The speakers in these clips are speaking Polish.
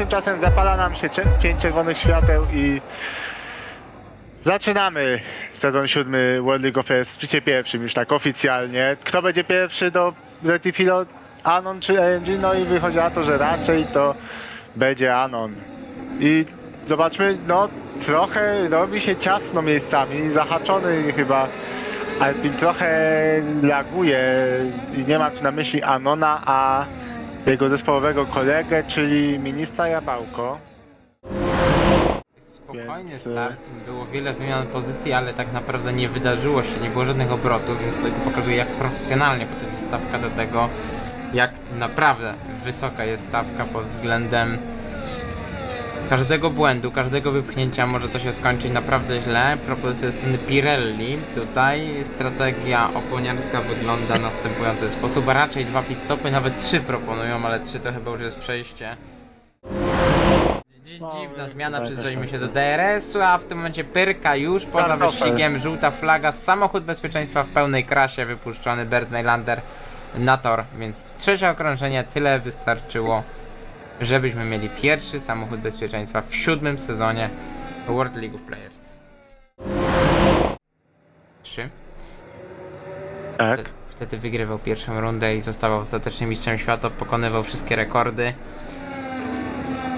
tymczasem zapala nam się pięć czerwonych świateł i zaczynamy sezon siódmy World League of Fairs w splicie pierwszym już tak oficjalnie. Kto będzie pierwszy do Retifilo? Anon czy AMG? No i wychodzi na to, że raczej to będzie Anon. I zobaczmy, no trochę robi się ciasno miejscami, zahaczony chyba Alpin trochę laguje i nie ma tu na myśli Anona, a jego zespołowego kolegę, czyli ministra Jabałko. Spokojny Więc, e, start, było wiele wymian pozycji, ale tak naprawdę nie wydarzyło się, nie było żadnych obrotów, więc to tylko pokazuje jak profesjonalnie podchodzi stawka do tego, jak naprawdę wysoka jest stawka pod względem każdego błędu, każdego wypchnięcia może to się skończyć naprawdę źle. Propozycja strony Pirelli. Tutaj strategia oponiarska wygląda w następujący sposób. Raczej dwa pit stopy, nawet trzy proponują, ale trzy to chyba już jest przejście. Dzi- Dziwna zmiana, tutaj przyzwyczaimy też się do tak. DRS-u, a w tym momencie Pyrka już poza wyścigiem, żółta flaga, samochód bezpieczeństwa w pełnej krasie wypuszczony, Bert Mailander na tor, więc trzecie okrążenie, tyle wystarczyło, żebyśmy mieli pierwszy samochód bezpieczeństwa w siódmym sezonie World League of Players. Trzy. Tak. Wtedy wygrywał pierwszą rundę i zostawał ostatecznie mistrzem świata, pokonywał wszystkie rekordy.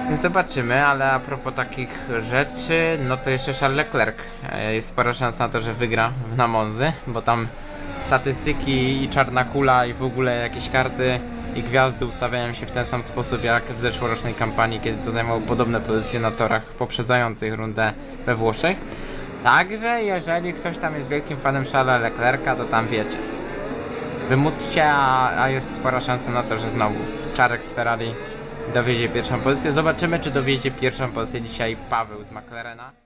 Więc Zobaczymy, ale a propos takich rzeczy, no to jeszcze Charles Leclerc. E, Jest spora szansa na to, że wygra w Namonzy, bo tam statystyki i czarna kula i w ogóle jakieś karty i gwiazdy ustawiają się w ten sam sposób jak w zeszłorocznej kampanii, kiedy to zajmowało podobne pozycje na torach poprzedzających rundę we Włoszech. Także jeżeli ktoś tam jest wielkim fanem Charlesa Leclerca, to tam wiecie. Wymódźcie, a, a jest spora szansa na to, że znowu Czarek z Ferrari dowiezie pierwszą pozycję. Zobaczymy, czy dowiezie pierwszą pozycję dzisiaj Paweł z McLarena.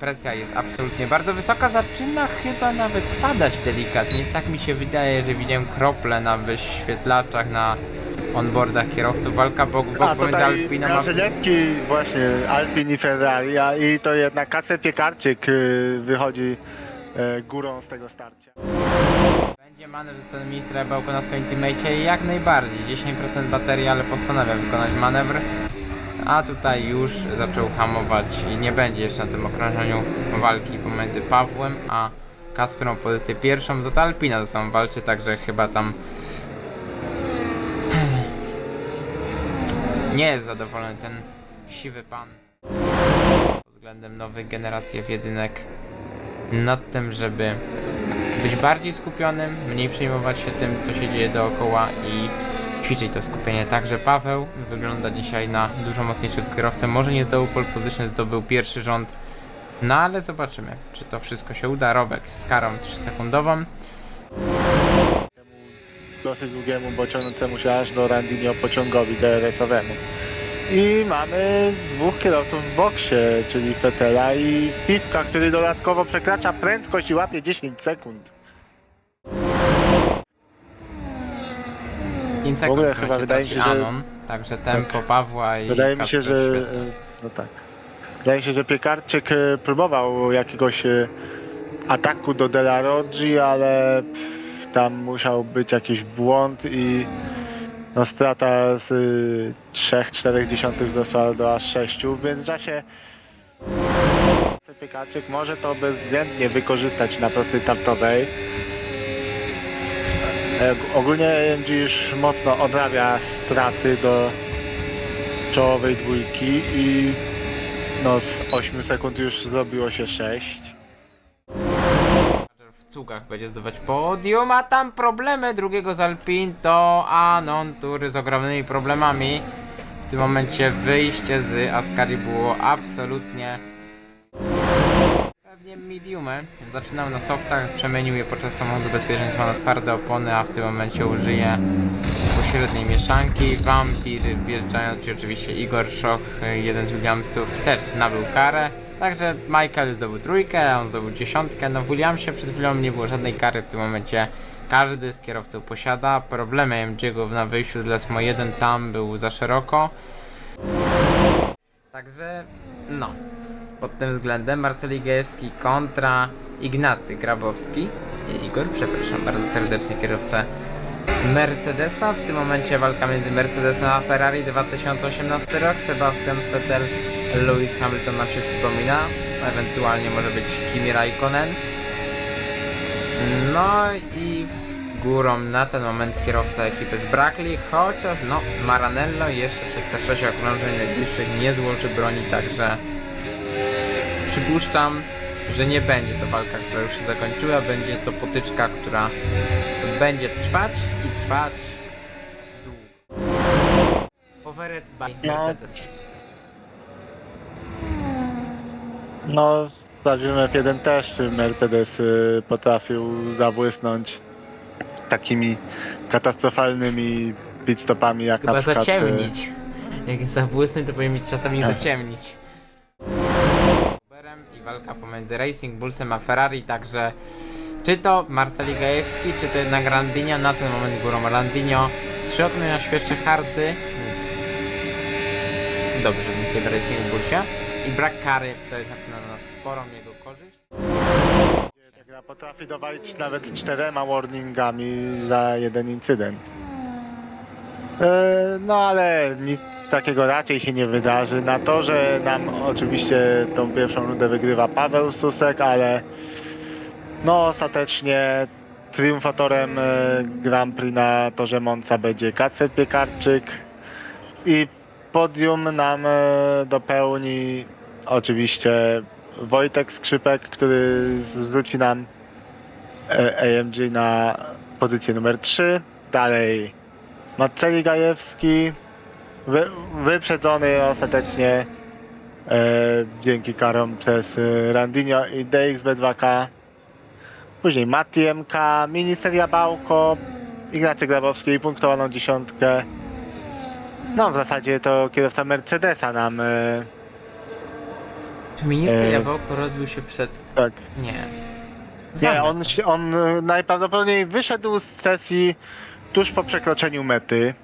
Presja jest absolutnie bardzo wysoka, zaczyna chyba nawet padać delikatnie. Tak mi się wydaje, że widziałem krople na wyświetlaczach, na onboardach kierowców. Walka bok, A bok pomiędzy tutaj Alpinem a nasze letki właśnie Alpin i Ferrari, a i to jednak Kacper Piekarczyk y, wychodzi y, górą z tego starcia. Będzie manewr ze strony ministra Bałko na swoim teammate i jak najbardziej 10% baterii, ale postanawia wykonać manewr. A tutaj już zaczął hamować i nie będzie jeszcze na tym okrążeniu walki pomiędzy Pawłem a Kasperą pozycję pierwszą. Za to Alpina ze sobą walczy, także chyba tam nie jest zadowolony ten siwy pan względem nowej generacji F1 nad tym, żeby być bardziej skupionym, mniej przejmować się tym, co się dzieje dookoła i ćwiczyć to skupienie. Także Paweł wygląda dzisiaj na dużo mocniejszego kierowcę. Może nie zdobył pole position, zdobył pierwszy rząd, no ale zobaczymy, czy to wszystko się uda. Robek z karą 3-sekundową. Dosyć długiemu, bo ciągnącemu się aż do Randinio pociągowi DRS-owemu. I mamy dwóch kierowców w boksie, czyli Fetela i Piwka, który dodatkowo przekracza prędkość i łapie 10 sekund. 5 W ogóle chyba wydaje mi się, że- Anon, także tempo Pawła i Wydaje mi się, że. świetne. No tak. Wydaje mi się, że Piekarczyk e, próbował jakiegoś e, ataku do Della Roggi, ale tam musiał być jakiś błąd i no strata z y, 3,4 wzrosła do aż 6. W międzyczasie Piekarczyk może to bezwzględnie wykorzystać na prostej tartowej. E, Ogólnie już mocno odrawia straty do czołowej dwójki i no z 8 sekund już zrobiło się 6. w cugach będzie zdobywać podium, a tam problemy drugiego z Alpin to Anon, który z ogromnymi problemami. W tym momencie wyjście z Ascari było absolutnie pewnie mediumem. Zaczynał na softach, przemienił je podczas samochodu bezpieczeństwa na twarde opony, a w tym momencie użyje pośredniej mieszanki. Vampir wjeżdżając, czy oczywiście Igor Szoch, jeden z Williamsów, też nabył karę. Także Michael zdobył trójkę, on zdobył dziesiątkę. No w Williamsie przed chwilą nie było żadnej kary, w tym momencie każdy z kierowców posiada. Problemem MG'ego na wyjściu z Lesmo 1 tam był za szeroko. Także no, pod tym względem Marceli Gajewski kontra Ignacy Grabowski. Nie, Igor, przepraszam bardzo serdecznie kierowcę Mercedesa. W tym momencie walka między Mercedesem a Ferrari 2018 rok. Sebastian Vettel, Lewis Hamilton nam się przypomina. Ewentualnie może być Kimi Raikkonen. No i górą na ten moment kierowca ekipy z Brackley, chociaż no Maranello jeszcze przez te 6 okrążeń najbliższych nie złoży broni, także przypuszczam, że nie będzie to walka, która już się zakończyła, będzie to potyczka, która będzie trwać i trwać długo. Overhead by No. Mercedes. No, zobaczymy F1 też, czy Mercedes y, potrafił zabłysnąć takimi katastrofalnymi pitstopami jak Chyba na przykład... y, zaciemnić. Jak jest zabłysny, to powinien czasami Tak. zaciemnić. Walka pomiędzy Racing Bullsem a Ferrari, także czy to Marceli Gajewski, czy to jednak Randinio, na ten moment górą Randinio. Trzy okny na świeże hardy, więc dobrze w Racing Bullsie. I brak kary to jest na pewno na sporą jego korzyść. Ta gra potrafi dowalić nawet czterema warningami za jeden incydent. E, No ale nic takiego raczej się nie wydarzy. Na to, że nam oczywiście tą pierwszą rundę wygrywa Paweł Susek, ale no ostatecznie triumfatorem e, Grand Prix na torze Monza będzie Kacper Piekarczyk i podium nam e, dopełni oczywiście Wojtek Skrzypek, który zwróci nam e, AMG na pozycję numer 3. Dalej Marceli Gajewski, wy, wyprzedzony ostatecznie e, dzięki karom przez e, Randinho i DXB2K. Później Mati MK, Ministeria Bałko, Ignacy Grabowski i punktowaną dziesiątkę. No w zasadzie to kierowca Mercedesa nam e, Czy minister E, Jabłko rozbił się przed... tak Nie. Nie, Zamek. on, się- on e, najprawdopodobniej wyszedł z sesji tuż po przekroczeniu mety.